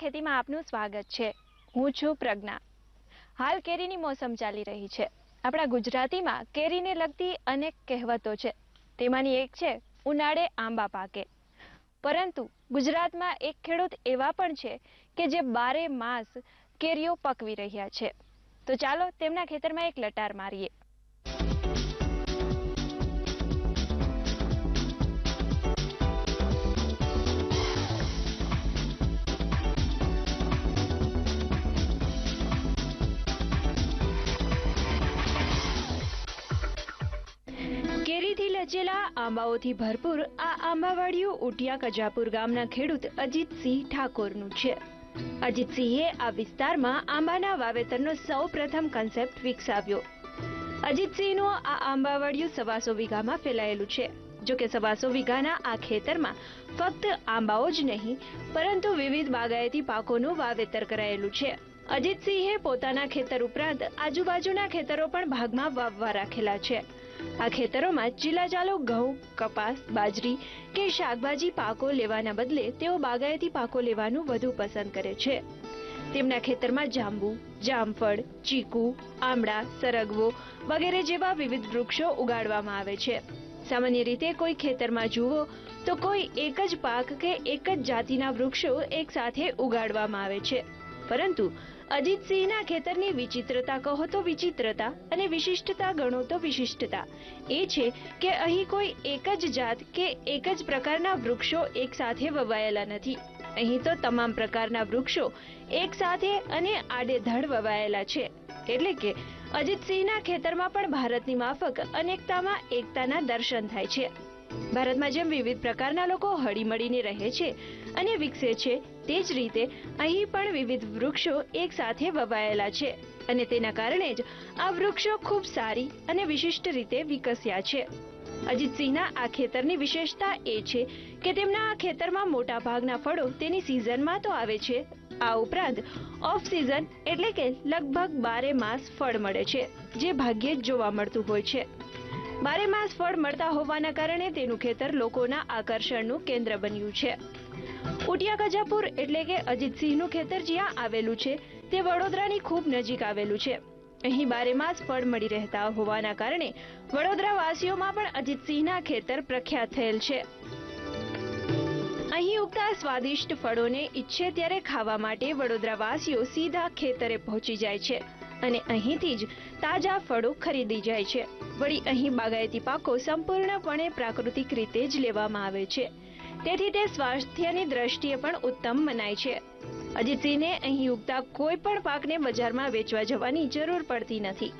ખેતીમાં આપનું સ્વાગત છે. હું છું પ્રજ્ઞા. હાલ કેરીની મોસમ ચાલી રહી છે. આપણા ગુજરાતીમાં કેરીને લગતી અનેક કહેવતો છે. તેમાંની એક છે, ઉનાળે આંબા પાકે. પરંતુ ગુજરાતમાં એક ખેડૂત એવા પણ છે કે જે બારે માસ કેરીઓ પકવી રહ્યા છે. તો ચાલો તેમના ખેતરમાં એક લટાર મારીએ. આંબાઓથી ભરપૂર આ આંબાવાડિયું ઉટિયા કજાપુર ગામના ખેડૂત અજીતસિંહ ઠાકોરનું છે. અજીતસિંહે આ વિસ્તારમાં આંબાના વાવેતરનો સૌ પ્રથમ કન્સેપ્ટ વિકસાવ્યો. અજીતસિંહનું આ આંબાવાડિયું સવાસો વીઘામાં ફેલાયેલું છે. જો કે સવાસો વીઘાના આ ખેતરમાં ફક્ત આંબાઓ જ નહીં, પરંતુ વિવિધ બાગાયતી પાકોનું વાવેતર કરાયેલું છે. અજીતસિંહે પોતાના ખેતર ઉપરાંત આજુબાજુના ખેતરો પણ ભાગમાં વાવવા રાખેલા છે. આ ખેતરોમાં ચીલાચાલો ઘઉં, કપાસ, બાજરી કે શાકભાજી પાકો લેવાના બદલે તેઓ બાગાયતી પાકો લેવાનું વધુ પસંદ કરે છે. તેમના ખેતરમાં જાંબુ, જામફળ, ચીકુ, આમળા, સરગવો વગેરે જેવા વિવિધ વૃક્ષો ઉગાડવામાં આવે છે. સામાન્ય રીતે કોઈ ખેતરમાં જુઓ તો કોઈ એક જ પાક કે એક જ જાતિના વૃક્ષો એક સાથે ઉગાડવામાં આવે છે. પરંતુ અજીતસિંહના ખેતરની વિચિત્રતા કહો તો વિચિત્રતા અને વિશિષ્ટતા ગણો તો વિશિષ્ટતા. એ છે કે અહીં કોઈ એક જ જાત કે એક જ પ્રકારના વૃક્ષો એક સાથે વવાયેલા નથી. અહીં તો તમામ પ્રકારના વૃક્ષો એક સાથે અને આડેધડ વવાયેલા છે. એટલે કે અજીતસિંહના ખેતરમાં પણ ભારતની માફક અનેકતામાં એકતાના દર્શન થાય છે. ભારતમાં જેમ વિવિધ પ્રકારના લોકો હળીમળીને રહે છે અને વિકસે છે. તે જ રીતે અહીં પણ વિવિધ વૃક્ષો એકસાથે વવાયેલા છે. અને તેના કારણે જ આ વૃક્ષો ખૂબ સારી અને વિશિષ્ટ રીતે વિકસ્યા છે. અજીતસિંહના આ ખેતરની વિશેષતા એ છે કે તેમના આ ખેતરમાં મોટા ભાગના ફળો તેની સિઝનમાં તો આવે છે. આ ઉપરાંત ઓફ સિઝન એટલે કે લગભગ બારે માસ ફળ મળે છે, જે ભાગ્યે જ જોવા મળતું હોય છે. બારે માસ ફળ મળતા હોવાના કારણે તેનું ખેતર લોકોના આકર્ષણનું કેન્દ્ર બન્યું છે. ઉટિયા ગજાપુર એટલે કે અજીતસિંહનું ખેતર જ્યાં આવેલું છે, તે વડોદરાની ખૂબ નજીક આવેલું છે. અહીં બારે માસ ફળ મળી રહેતા હોવાના કારણે વડોદરા વાસીઓમાં પણ અજીતસિંહના ખેતર પ્રખ્યાત થયેલ છે. અહીં ઉગતા સ્વાદિષ્ટ ફળોને ઈચ્છે ત્યારે ખાવા માટે વડોદરા વાસીઓ સીધા ખેતરે પહોંચી જાય છે અને અહીંથી જ તાજા ફળો ખરીદી જાય છે. વળી અહીં બાગાયતી પાકો સંપૂર્ણપણે પ્રાકૃતિક રીતે જ લેવામાં આવે છે. તેથી તે સ્વાસ્થ્યની દ્રષ્ટિએ પણ ઉત્તમ મનાય છે. અજીતસિંહને અહીં ઉગતા કોઈ પણ પાકને બજારમાં વેચવા જવાની જરૂર પડતી નથી.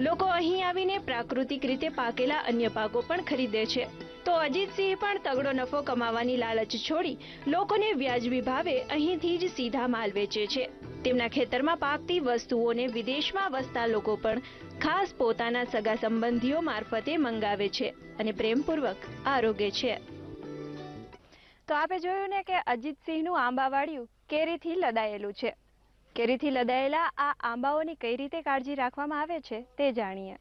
લોકો અહીં આવીને પ્રાકૃતિક રીતે પાકેલા અન્ય પાકો પણ ખરીદે છે. તો અજીતસિંહ પણ તગડો નફો કમાવાની લાલચ છોડી લોકોને વ્યાજબી ભાવે અહીંથી જ સીધા માલ વેચે છે. તેમના ખેતરમાં પાકતી વસ્તુઓને વિદેશમાં વસતા લોકો પણ ખાસ પોતાના સગા સંબંધીઓ મારફતે મંગાવે છે અને પ્રેમપૂર્વક આરોગે છે. તો આપે જોયું ને કે અજીતસિંહનું આંબાવાડિયું કેરીથી લદાયેલું છે. કેરીથી લદાયેલા આ આંબાઓની કઈ રીતે કાળજી રાખવામાં આવે છે તે જાણીએ.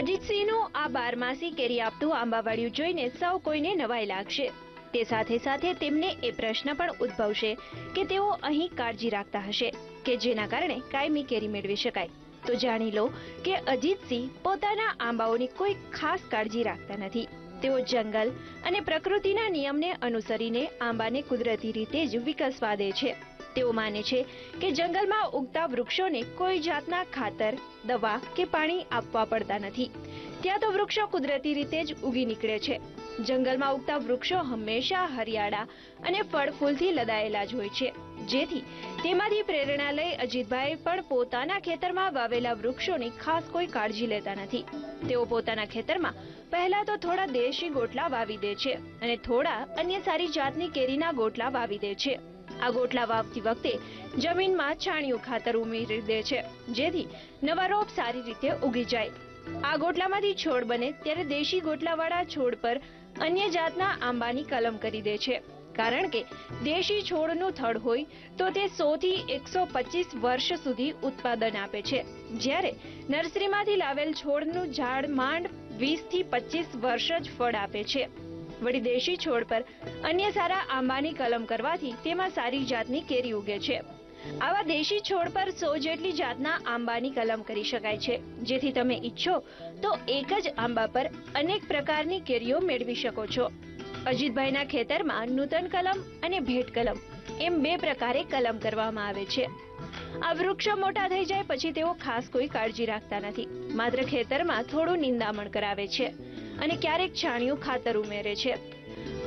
અજીતસિંહનું આ બારમાસી કેરી આપતું આંબાવાડિયું જોઈને સૌ કોઈને નવાઈ લાગશે. તે સાથે સાથે તેમને એ પ્રશ્ન પણ ઉદ્ભવશે કે તેઓ અહીં કાળજી રાખતા હશે કે જેના કારણે કાયમી કેરી મેળવી શકાય. તો જાણી લો કે અજીતસિંહ પોતાના આંબાઓની કોઈ ખાસ કાળજી રાખતા નથી. તેઓ જંગલ અને પ્રકૃતિના નિયમને અનુસરીને આંબાને કુદરતી રીતે જ વિકસવા દે છે. તેઓ માને છે કે જંગલમાં ઉગતા વૃક્ષોને કોઈ જાતના ખાતર, દવા કે પાણી આપવા પડતા નથી. ત્યાં તો વૃક્ષો કુદરતી રીતે જ ઉગી નીકળે છે. જંગલમાં ઉગતા વૃક્ષો હંમેશા હરિયાળા અને ફળ ફૂલથી લદાયેલા જ હોય છે. જેથી તેમાંથી પ્રેરણા લઈ અજીતભાઈ પણ પોતાના ખેતરમાં વાવેલા વૃક્ષોની ખાસ કોઈ કાળજી લેતા નથી. તેઓ પોતાના ખેતરમાં પહેલા તો થોડા દેશી ગોટલા વાવી દે છે અને થોડા અન્ય સારી જાતની કેરીના ગોટલા વાવી દે છે. આ ગોટલા વાવતી વખતે જમીનમાં છાણિયું ખાતર ઉમેરી દે છે, જેથી નવા રોપ સારી રીતે ઉગી જાય. આ ગોટલામાંથી છોડ બને ત્યારે દેશી ગોટલાવાળા છોડ પર અન્ય જાતના આંબાની કલમ કરી દે છે. કારણ કે દેશી છોડનું થડ હોય તો તે સો થી એકસો પચીસ વર્ષ સુધી ઉત્પાદન આપે છે. જ્યારે નર્સરીમાંથી લાવેલ છોડનું ઝાડ માંડ વીસથી પચીસ વર્ષ જ ફળ આપે છે. વળી દેશી છોડ પર અન્ય સારા આંબાની કલમ કરવાથી તેમાં સારી જાતની કેરી ઉગે છે. આવા દેશી છોડ પર સો જેટલી જાતના આંબાની કલમ કરી શકાય છે. જેથી તમે ઈચ્છો તો એક જ આંબા પર અનેક પ્રકારની કેરીઓ મેળવી શકો છો. અજીતભાઈના ખેતરમાં નૂતન કલમ અને ભેટ કલમ એમ બે પ્રકારે કલમ કરવામાં આવે છે. આ વૃક્ષો મોટા થઈ જાય પછી તેઓ ખાસ કોઈ કાળજી રાખતા નથી. માત્ર ખેતરમાં થોડું નિંદામણ કરાવે છે અને ક્યારેક છાણિયું ખાતર ઉમેરે છે.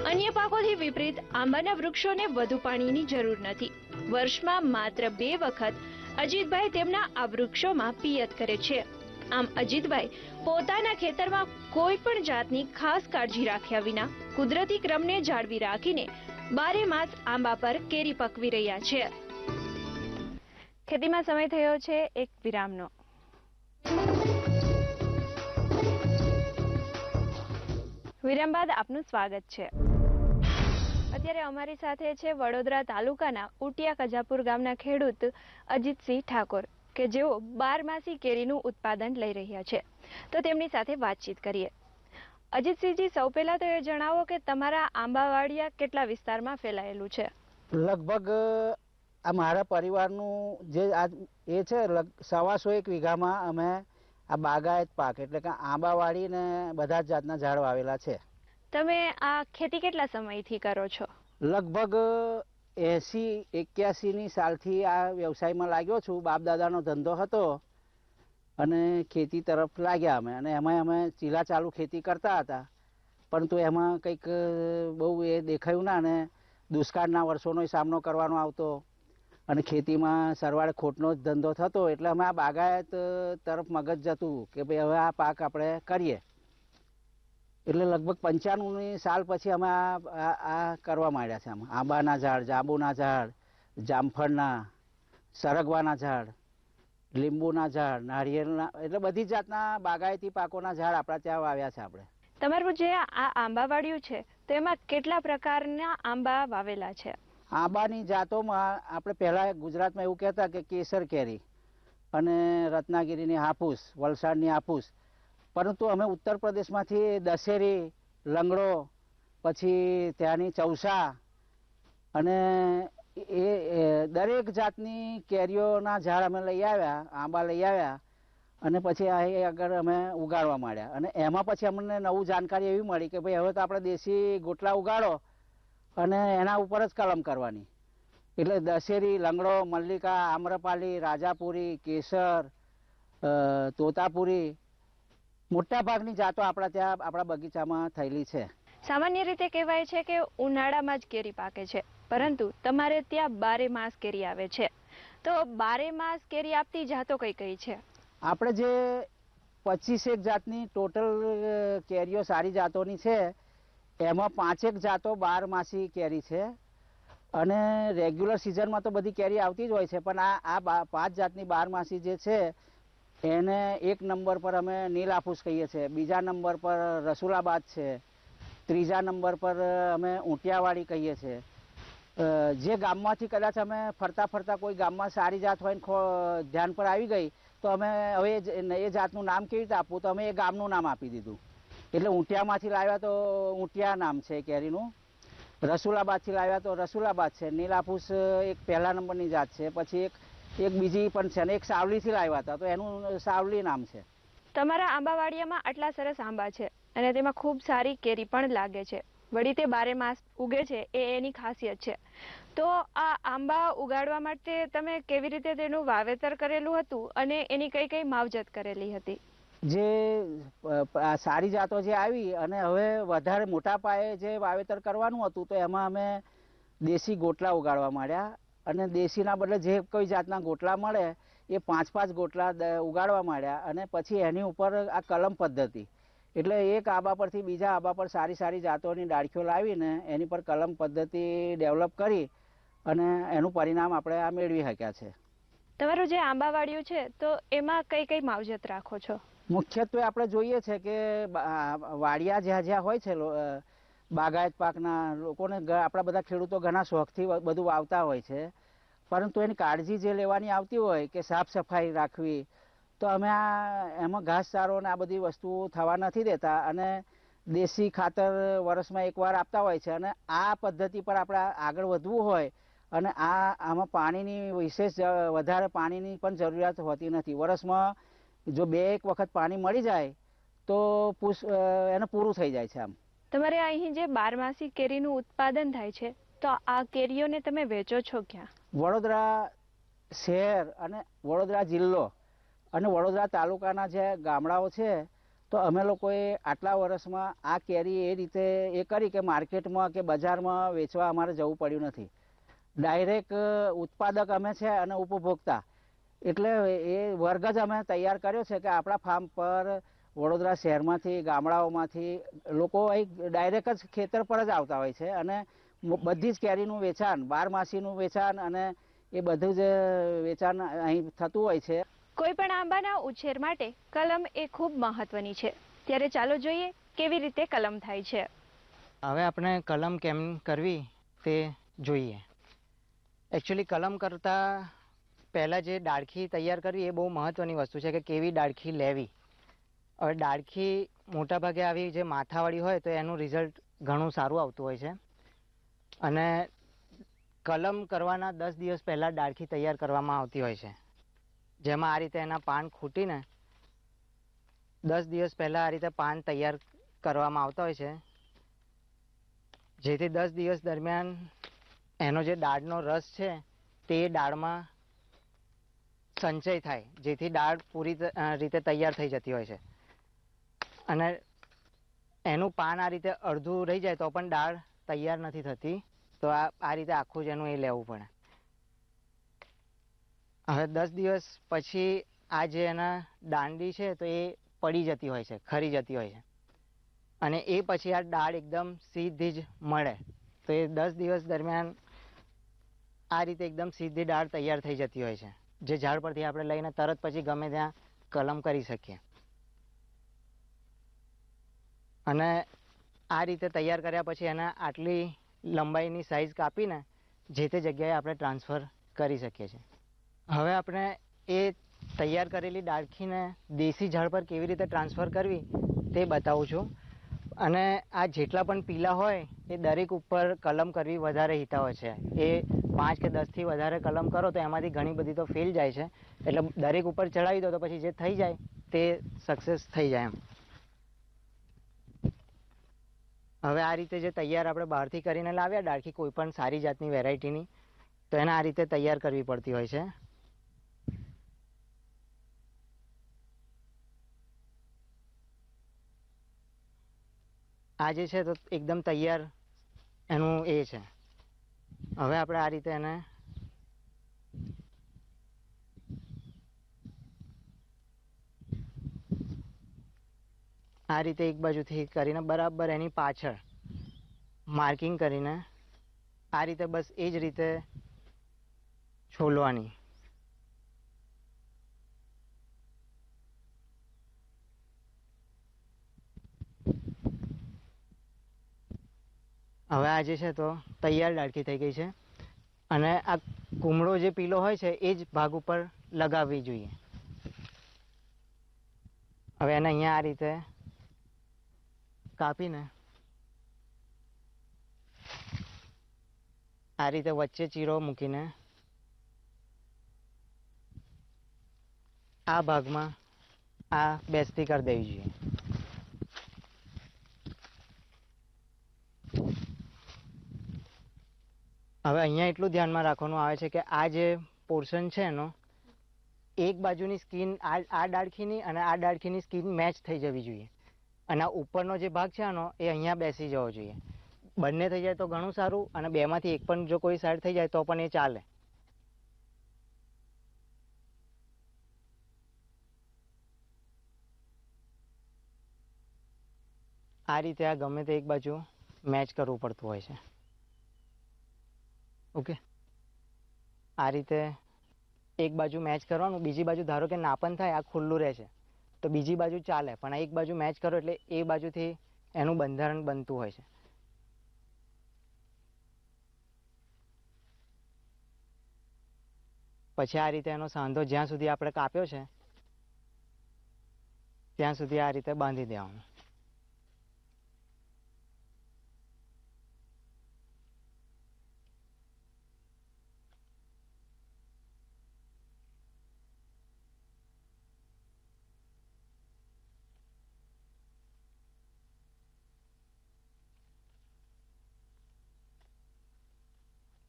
અન્ય પાકોથી વિપરીત આંબાના વૃક્ષોને વધુ પાણીની જરૂર નથી. વર્ષમાં માત્ર બે વખત અજીતભાઈ તેમના આ વૃક્ષોમાં પિયત કરે છે. આમ અજીતભાઈ પોતાના ખેતરમાં કોઈ પણ જાતની ખાસ કાળજી રાખ્યા વિના કુદરતી ક્રમને જાળવી રાખીને બારે માસ આંબા પર કેરી પકવી રહ્યા છે. ખેતીમાં સમય થયો છે એક વિરામનો. વિરામ બાદ આપનું સ્વાગત છે. અત્યારે અમારી સાથે છે વડોદરા તાલુકાના ઉટિયા કજાપુર ગામના ખેડૂત અજીતસિંહ ઠાકોર, કે જેઓ બારમાસી કેરીનું ઉત્પાદન લઈ રહ્યા છે. તો તેમની સાથે વાતચીત કરીએ. અજીતસિંહજી, સૌ પહેલા તો એ જણાવો કે તમારા આંબાવાડિયા કેટલા વિસ્તારમાં ફેલાયેલું છે? લગભગ, આ મારા પરિવારનું જે આ એ છે સવાસો એક વીઘામાં અમે આ બાગાયત પાક, એટલે કે આંબાવાડી ને બધા જ જાતના ઝાડ વાવેલા છે. તમે આ ખેતી કેટલા સમયથી કરો છો? લગભગ એસી, એક્યાસીની સાલથી આ વ્યવસાયમાં લાગ્યો છું. બાપ દાદાનો ધંધો હતો અને ખેતી તરફ લાગ્યા અમે અને એમાં અમે ચીલા ચાલુ ખેતી કરતા હતા. પરંતુ એમાં કંઈક બહુ એ દેખાયું ના અને દુષ્કાળના વર્ષોનો સામનો કરવાનો આવતો અને ખેતીમાં સરવાળે ખોટનો જ ધંધો થતો. એટલે અમે આ બાગાયત તરફ મગજ જતું કે ભાઈ હવે આ પાક આપણે કરીએ. એટલે લગભગ પંચાણુંની સાલ પછી અમે આ આ- કરવા માંડ્યા છે આમાં. આંબાના ઝાડ જાંબુના ઝાડ જામફળના સરગવાના ઝાડ લીંબુના ઝાડ નારિયેળના એટલે બધી જાતના બાગાયતી પાકોના ઝાડ આપણા ત્યાં વાવ્યા છે આપણે. તમારું જે આ આંબાવાડિયું છે તો એમાં કેટલા પ્રકારના આંબા વાવેલા છે? આંબાની જાતોમાં આપણે પહેલાં ગુજરાતમાં એવું કહેતા કે કેસર કેરી અને રત્નાગીરીની હાફૂસ વલસાડની હાપૂસ પરંતુ અમે ઉત્તર પ્રદેશમાંથી દશેરી, લંગડો, પછી ત્યાંની ચૌસા અને એ દરેક જાતની કેરીઓના ઝાડ અમે લઈ આવ્યા, આંબા લઈ આવ્યા અને પછી અહીં આગળ અમે ઉગાડવા માંડ્યા. અને એમાં પછી અમને નવું જાણકારી એવી મળી કે ભાઈ હવે તો આપણે દેશી ગોટલા ઉગાડો અને એના ઉપર જ કલમ કરવાની. એટલે દશેરી, લંગડો, મલ્લિકા, આમ્રપાલી, રાજાપુરી, કેસર તોતાપુરી મોટા ભાગની જાતો આપણા ત્યાં આપણા બગીચામાં થયેલી છે. સામાન્ય રીતે કહેવાય છે કે ઉનાળામાં જ કેરી પાકે છે. પરંતુ તમારે ત્યાં બારે માસ કેરી આવે છે. તો બારે માસ કેરી આપતી જાતો કઈ કઈ છે? આપણે જે પચીસેક જાતની ટોટલ કેરીઓ સારી જાતોની છે એમાં પાંચેક જાતો બાર માસી કેરી છે. અને રેગ્યુલર સિઝનમાં તો બધી કેરી આવતી જ હોય છે પણ આ આ પાંચ જાતની બાર માસી જે છે એને એક નંબર પર અમે નીલ આફૂસ કહીએ છીએ. બીજા નંબર પર રસુલાબાદ છે. ત્રીજા નંબર પર અમે ઊંટિયાવાડી કહીએ છીએ. જે ગામમાંથી કદાચ અમે ફરતા ફરતા કોઈ ગામમાં સારી જાત હોય ધ્યાન પર આવી ગઈ, તો અમે હવે એ જાતનું નામ કેવી રીતે આપવું? તો અમે એ ગામનું નામ આપી દીધું. એટલે ઊંટિયામાંથી લાવ્યા તો ઊંટિયા નામ છે કેરીનું. રસુલાબાદથી લાવ્યા તો રસુલાબાદ છે. નીલાફૂસ એક પહેલા નંબરની જાત છે. પછી એક એક બીજી પણ છે ને એક સાવલીથી લાવ્યા હતા તો એનું સાવલી નામ છે. તમારા આંબાવાડિયામાં આટલા સરસ આંબા છે અને તેમાં ખૂબ સારી કેરી પણ લાગે છે. વળી તે બારે માસ ઉગે છે એ એની ખાસિયત છે. તો આ આંબા ઉગાડવા માટે તમે કેવી રીતે તેનું વાવેતર કરેલું હતું અને એની કઈ કઈ માવજત કરેલી હતી? જે સારી જાતો જે આવી અને હવે વધારે મોટા પાયે જે વાવેતર કરવાનું હતું તો એમાં અમે દેશી ગોટલા ઉગાડવા માંડ્યા. અને દેશીના બદલે જે કોઈ જાતના ગોટલા મળે એ પાંચ પાંચ ગોટલા ઉગાડવા માંડ્યા અને પછી એની ઉપર આ કલમ પદ્ધતિ. એટલે એક આબા પરથી બીજા આબા પર સારી સારી જાતોની ડાળખીઓ લાવીને એની પર કલમ પદ્ધતિ ડેવલપ કરી અને એનું પરિણામ આપણે આ મેળવી શક્યા છે. તમારું જે આંબાવાડિયું છે તો એમાં કઈ કઈ માવજત રાખો છો? મુખ્યત્વે આપણે જોઈએ છે કે વાડિયા જ્યાં જ્યાં હોય છે બાગાયત પાકના લોકોને આપણા બધા ખેડૂતો ઘણા શોખથી બધું વાવતા હોય છે. પરંતુ એની કાળજી જે લેવાની આવતી હોય કે સાફ સફાઈ રાખવી, તો અમે આ, એમાં ઘાસચારો ને આ બધી વસ્તુઓ થવા નથી દેતા અને દેશી ખાતર વર્ષમાં એકવાર આપતા હોય છે અને આ પદ્ધતિ પર આપણે આગળ વધવું હોય અને આ, આમાં પાણીની વિશેષ વધારે પાણીની પણ જરૂરિયાત હોતી નથી. વર્ષમાં જો બે એક વખત પાણી મળી જાય, તો એને પૂરું થઈ જાય છે આમ. તમારે અહીં જે બારમાસી કેરીનું ઉત્પાદન થાય છે, તો આ કેરીઓને તમે વેચો છો ક્યાં? વડોદરા શહેર અને વડોદરા જિલ્લો અને વડોદરા તાલુકાના જે ગામડાઓ છે, તો અમે લોકોએ આટલા વર્ષમાં આ કેરી એ રીતે એ કરી કે માર્કેટમાં કે બજારમાં વેચવા અમારે જવું પડ્યું નથી. ડાયરેક્ટ ઉત્પાદક અમે છે અને ઉપભોક્તા. એટલે એ વર્ગ જ અમે તૈયાર કર્યો છે કે આપણા ફાર્મ પર વડોદરા શહેરમાંથી ગામડાઓમાંથી લોકો અહીં ડાયરેક્ટ જ ખેતર પર જ આવતા હોય છે અને બધી જ કેરીનું વેચાણ બારમાસીનું વેચાણ અને એ બધું જ વેચાણ અહીં થતું હોય છે. કોઈ પણ આંબાના ઉછેર માટે કલમ એ ખૂબ મહત્વની છે. ત્યારે ચાલો જોઈએ કેવી રીતે કલમ થાય છે. હવે આપણે કલમ કેમ કરવી તે જોઈએ. એકચ્યુઅલી કલમ કરતાં પહેલાં જે ડાળખી તૈયાર કરવી એ બહુ મહત્ત્વની વસ્તુ છે કે કેવી ડાળખી લેવી. હવે ડાળખી મોટાભાગે આવી જે માથાવાળી હોય તો એનું રિઝલ્ટ ઘણું સારું આવતું હોય છે. અને કલમ કરવાના દસ દિવસ પહેલાં ડાળખી તૈયાર કરવામાં આવતી હોય છે. જેમાં આ રીતે એના પાન ખૂટીને દસ દિવસ પહેલાં આ રીતે પાન તૈયાર કરવામાં આવતા હોય છે. જેથી દસ દિવસ દરમિયાન એનો જે દાળનો રસ છે તે દાળમાં સંચય થાય, જેથી દાળ પૂરી રીતે તૈયાર થઈ જતી હોય છે. અને એનું પાન આ રીતે અડધું રહી જાય તો પણ દાળ તૈયાર નથી થતી. તો આ આ રીતે આખું જ એનું એ લેવું પડે. હવે દસ દિવસ પછી આ જે એના દાંડી છે તો એ પડી જતી હોય છે, ખરી જતી હોય છે. અને એ પછી આ દાળ એકદમ સીધી જ મળે. તો એ દસ દિવસ દરમિયાન આ રીતે એકદમ સીધી દાળ તૈયાર થઈ જતી હોય છે. જે ઝાડ પરથી આપણે લઈને તરત પછી ગમે ત્યાં કલમ કરી શકીએ. અને આ રીતે તૈયાર કર્યા પછી એને આટલી લંબાઈની સાઈઝ કાપીને જે તે જગ્યાએ આપણે ટ્રાન્સફર કરી શકીએ છીએ. હવે આપણે એ તૈયાર કરેલી ડાળખીને દેશી ઝાડ પર કેવી રીતે ટ્રાન્સફર કરવી તે બતાવું છું. અને આ જેટલા પણ પીલા હોય એ દરેક ઉપર કલમ કરવી વધારે હિતાવ છે. એ પાંચ કે દસથી વધારે કલમ કરો તો એમાંથી ઘણી બધી તો ફેલ જાય છે. એટલે દરેક ઉપર ચડાવી દો તો પછી જે થઈ જાય તે સક્સેસ થઈ જાય એમ. હવે આ રીતે જે તૈયાર આપણે બહારથી કરીને લાવ્યા, ડાળખી કોઈ પણ સારી જાતની વેરાયટીની, તો એને આ રીતે તૈયાર કરવી પડતી હોય છે. આ જે છે તો એકદમ તૈયાર એનું એ છે. હવે આપણે આ રીતે એને આ રીતે એક બાજુથી કરીને બરાબર એની પાછળ માર્કિંગ કરીને આ રીતે બસ એ જ રીતે છોલવાની. હવે આ જે છે તો તૈયાર ડાળખી થઈ ગઈ છે અને આ કુમળો જે પીલો હોય છે એ જ ભાગ ઉપર લગાવવી જોઈએ. હવે એને અહીંયા આ રીતે કાપીને. આ રીતે વચ્ચે ચીરો મૂકીને આ ભાગમાં આ બેસતી કરી દેવી જોઈએ. હવે અહીંયા એટલું ધ્યાનમાં રાખવાનું આવે છે કે આ જે પોર્શન છે એનો, એક બાજુની સ્કીન આ આ ડાળખીની અને આ ડાળખીની સ્કીન મેચ થઈ જવી જોઈએ. અને ઉપરનો જે ભાગ છે આનો, એ અહીંયા બેસી જવો જોઈએ. બંને થઈ જાય તો ઘણું સારું અને બેમાંથી એક પણ જો કોઈ સાઈડ થઈ જાય તો પણ એ ચાલે. આ રીતે આ ગમે તે એક બાજુ મેચ કરવું પડતું હોય છે. ઓકે? આ રીતે એક બાજુ મેચ કરવાનું, બીજી બાજુ ધારો કે નાપન થાય, આ ખુલ્લું રહે છે. તો બીજી બાજુ ચાલે, પણ એક બાજુ મેચ કરો એટલે એ બાજુથી એનું બંધારણ બનતું હોય છે. પછી આ રીતે એનો સાંધો જ્યાં સુધી આપણે કાપ્યો છે, ત્યાં સુધી આ રીતે બાંધી દેવાનું.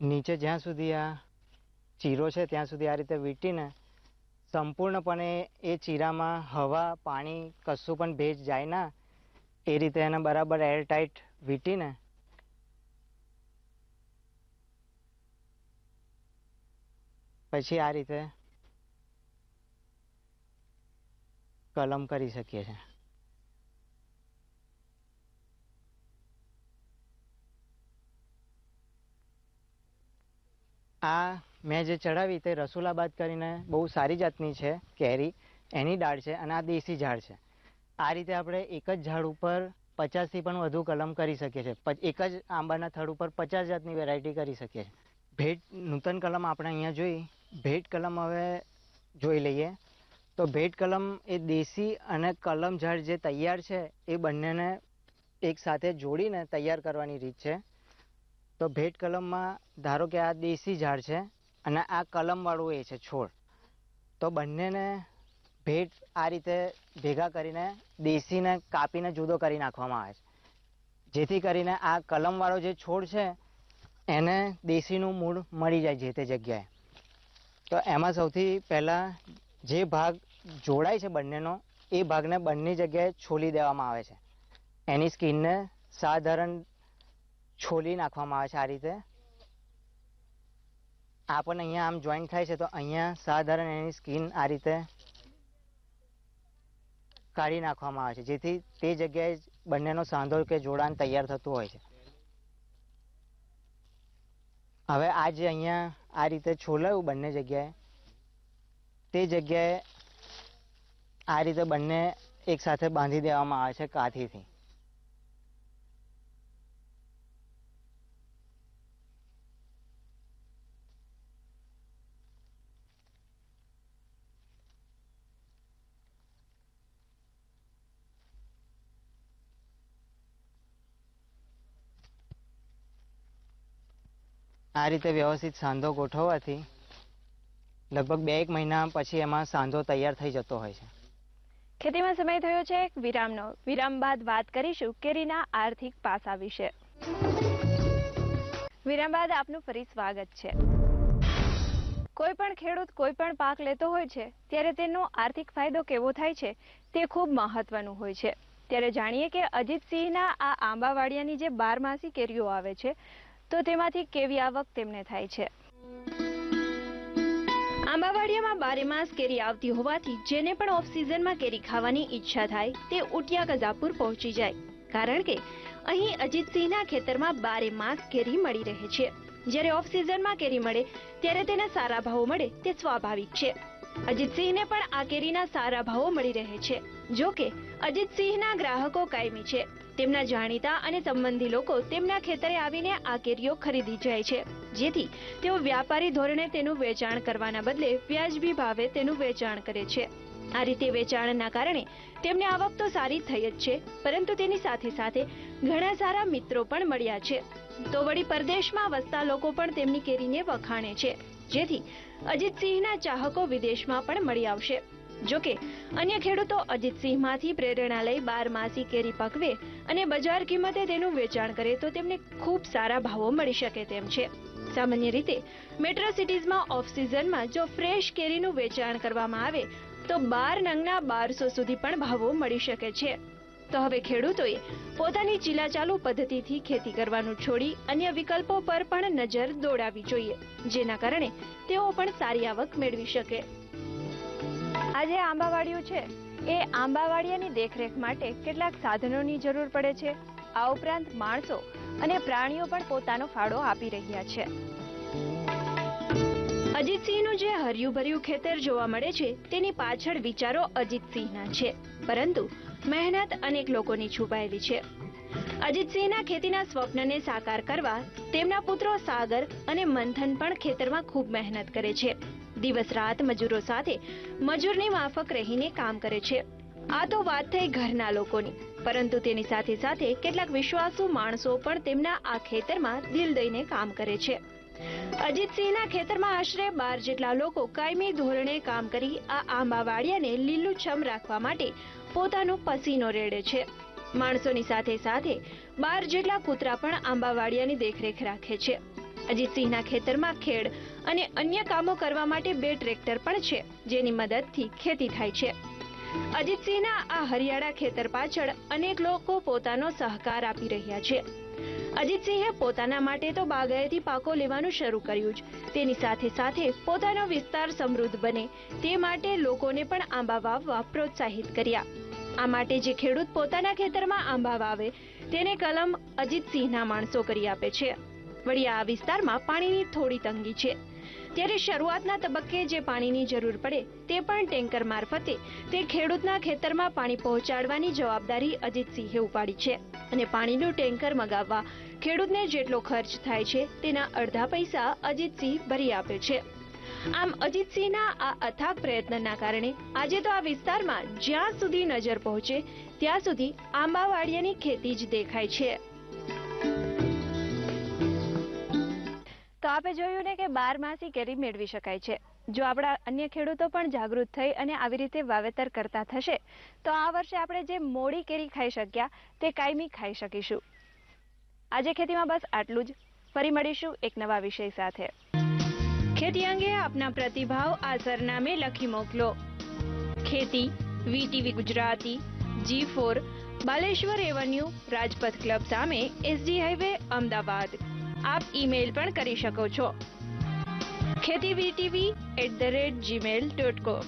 નીચે જ્યાં સુધી આ ચીરો છે, ત્યાં સુધી આ રીતે વીંટીને સંપૂર્ણપણે એ ચીરામાં હવા, પાણી, કશું પણ ભેજ જાય ના, એ રીતે એને બરાબર એરટાઈટ વીંટીને પછી આ રીતે કલમ કરી શકીએ છીએ. આ મેં જે ચડાવી તે રસુલાબાદ કરીને બહુ સારી જાતની છે, કેરી. એની ડાળ છે અને આ દેશી ઝાડ છે. આ રીતે આપણે એક જ ઝાડ ઉપર પચાસથી પણ વધુ કલમ કરી શકીએ છીએ. એક જ આંબાના થડ ઉપર પચાસ જાતની વેરાયટી કરી શકીએ છીએ. ભેટ, નૂતન કલમ આપણે અહીંયા જોઈ. ભેટ કલમ હવે જોઈ લઈએ. તો ભેટ કલમ એ દેશી અને કલમ ઝાડ જે તૈયાર છે, એ બંનેને એક સાથે જોડીને તૈયાર કરવાની રીત છે. તો ભેટ કલમમાં ધારો કે આ દેશી ઝાડ છે અને આ કલમવાળું એ છે છોડ, તો બંનેને ભેટ આ રીતે ભેગા કરીને દેશીને કાપીને જુદો કરી નાખવામાં આવે છે. જેથી કરીને આ કલમવાળો જે છોડ છે, એને દેશીનું મૂળ મળી જાય જે તે જગ્યાએ. તો એમાં સૌથી પહેલાં જે ભાગ જોડાય છે બંનેનો, એ ભાગને બંને જગ્યાએ છોલી દેવામાં આવે છે. એની સ્કિનને સાધારણ છોલી નાખવામાં આવે છે આ રીતે. આ પણ અહીંયા આમ જોઈન્ટ થાય છે, તો અહીંયા સાધારણ એની સ્કીન આ રીતે કાઢી નાખવામાં આવે છે, જેથી તે જગ્યાએ બંનેનો સાંધો કે જોડાણ તૈયાર થતું હોય છે. હવે આ જે અહીંયા આ રીતે છોલાયું બંને જગ્યાએ, તે જગ્યાએ આ રીતે બંને એક સાથે બાંધી દેવામાં આવે છે કાથીથી આ રીતે વ્યવસ્થિત સાંધો ગોઠવવાથી લગભગ બે એક મહિના પછી એમાં સાંધો તૈયાર થઈ જતો હોય છે. ખેતીમાં સમય થયો છે વિરામનો. વિરામ બાદ વાત કરીશું કેરીના આર્થિક પાસા વિશે. વિરામ બાદ આપનું ફરી સ્વાગત છે. કોઈ પણ ખેડૂત કોઈ પણ પાક લેતો હોય છે, ત્યારે તેનો આર્થિક ફાયદો કેવો થાય છે, તે ખૂબ મહત્વનું હોય છે. ત્યારે જાણીએ કે અજીતસિંહના આ આંબાવાડિયાની જે બારમાસી કેરીઓ આવે છે તો તેમાંથી કેવી આવક તેમને થાય છે? આંબાવાડિયામાં બારે માસ કેરી આવતી હોવાથી જેને પણ ઓફ સિઝનમાં કેરી ખાવાની ઈચ્છા થાય, તે ઉટિયા ગજાપુર પહોંચી જાય. કારણ કે અહીં અજીતસિંહના ખેતરમાં બારે માસ કેરી મળી રહે છે. જ્યારે ઓફ સિઝનમાં કેરી મળે, ત્યારે તેના સારા ભાવો મળે, તે સ્વાભાવિક છે. અજીતસિંહને પણ આ કેરીના સારા ભાવો મળી રહે છે. જો કે અજીતસિંહના ગ્રાહકો કાયમી છે. તેમના જાણીતા અને સંબંધી લોકો તેમના ખેતરે આવીને આ કેરીઓ ખરીદી જાય છે. જેથી તેઓ વ્યાપારી ધોરણે તેનું વેચાણ કરવાના બદલે વ્યાજબી ભાવે તેનું વેચાણ કરે છે. આ રીતે વેચાણના કારણે તેમને આવક તો સારી થઈ જ છે, પરંતુ તેની સાથે સાથે ઘણા સારા મિત્રો પણ મળ્યા છે. તો વળી પરદેશમાં વસતા લોકો પણ તેમની કેરીને વખાણે છે. જેથી અજીતસિંહના ચાહકો વિદેશમાં પણ મળી આવશે. જોકે અન્ય ખેડૂતો અજીતસિંહમાંથી પ્રેરણા લઈ બારમાસી કેરી પકવે અને બજાર કિંમતે તેનું વેચાણ કરે તો તેમને ખૂબ સારા ભાવો મળી શકે તેમ છે. સામાન્ય રીતે મેટ્રો સિટીઝમાં ઓફ સિઝનમાં જો ફ્રેશ કેરીનું વેચાણ કરવામાં આવે, તો બાર નંગના બારસો સુધી પણ ભાવો મળી શકે છે. તો હવે ખેડૂતોએ પોતાની ચીલાચાલુ પદ્ધતિથી ખેતી કરવાનું છોડી અન્ય વિકલ્પો પર પણ નજર દોડાવી જોઈએ, જેના કારણે તેઓ પણ સારી આવક મેળવી શકે. આ આંબાવાડિયું છે. એ આંબાવાડિયાની દેખરેખ માટે કેટલાક સાધનોની જરૂર પડે છે. આ ઉપરાંત માણસો અને પ્રાણીઓ પણ પોતાનો ફાળો આપી રહ્યા છે. અજીતસિંહનું જે હર્યું ભર્યું ખેતર જોવા મળે છે, તેની પાછળ વિચારો અજીતસિંહના છે. પરંતુ મહેનત અનેક લોકોની છુપાયેલી છે. અજીતસિંહના ખેતીના સ્વપ્નને સાકાર કરવા તેમના પુત્રો સાગર અને મંથન પણ ખેતરમાં ખૂબ મહેનત કરે છે. દિવસ રાત મજૂરો સાથે મજૂરની માફક રહીને કામ કરે છે. આ તો વાત થઈ ઘરના લોકોની, પરંતુ તેની સાથે સાથે કેટલાક વિશ્વાસુ માણસો પણ તેમના આ ખેતરમાં દિલ દઈને કામ કરે છે. અજીતસિંહના ખેતરમાં આશરે બાર જેટલા લોકો કાયમી ધોરણે કામ કરી આ આંબાવાડિયાને લીલુંછમ રાખવા માટે પોતાનો પસીનો રેડે છે. માણસોની સાથે સાથે બાર જેટલા કૂતરા પણ આંબાવાડિયાની દેખરેખ રાખે છે. અજીતસિંહના ખેતરમાં ખેડ અને અન્ય કામો કરવા માટે બે ટ્રેક્ટર પણ છે, જેની મદદથી ખેતી થાય છે. અજીતસિંહના આ હરિયાળા ખેતર પાછળ અનેક લોકો પોતાનો સહકાર આપી રહ્યા છે. અજીતસિંહે પોતાના માટે તો બાગાયતી પાકો લેવાનું શરૂ કર્યું જ. તેની સાથે સાથે પોતાનો વિસ્તાર સમૃદ્ધ બને તે માટે લોકોને પણ આંબા વાવવા પ્રોત્સાહિત કર્યા. આ માટે જે ખેડૂત પોતાના ખેતરમાં આંબા વાવે, તેને કલમ અજીતસિંહના માણસો કરી આપે છે. વળી આ વિસ્તારમાં પાણીની થોડી તંગી છે. ત્યારે શરૂઆતના તબક્કે જે પાણીની જરૂર પડે તે પણ ટેન્કર મારફતે તે ખેડૂતના ખેતરમાં પાણી પહોંચાડવાની જવાબદારી અજીતસિંહે ઉપાડી છે અને પાણીનું ટેન્કર મગાવવા ખેડૂતને જેટલો ખર્ચ થાય છે તેના અડધા પૈસા અજીતસિંહ ભરી આપે છે. આમ અજીતસિંહના આ અથાગ પ્રયત્નના કારણે આજે તો આ વિસ્તારમાં જ્યાં સુધી નજર પહોંચે ત્યાં સુધી આંબાવાડિયાની ખેતી જ દેખાય છે. તો આપે જોયું ને કે બારમાસી કેરી મેળવી શકાય છે. જો આપણા અન્ય ખેડૂતો પણ જાગૃત થઈ અને આવી રીતે વાવેતર કરતા થશે, તો આ વર્ષે આપણે જે મોડી કેરી ખાઈ શક્યા, તે કાયમી ખાઈ શકીશું. આજે ખેતીમાં બસ આટલું જ. ફરી મળીશું એક નવા વિષય સાથે. ખેતી અંગે આપના પ્રતિભાવ આ સરનામે લખી મોકલો. Kheti, VTV Gujarati, G four, Baleshwar avenue, Rajpath club સામે એસજી હાઈવે, અમદાવાદ. આપ ઈમેલ પણ કરી શકો છો. Kheti VTV at the rate Gmail dot com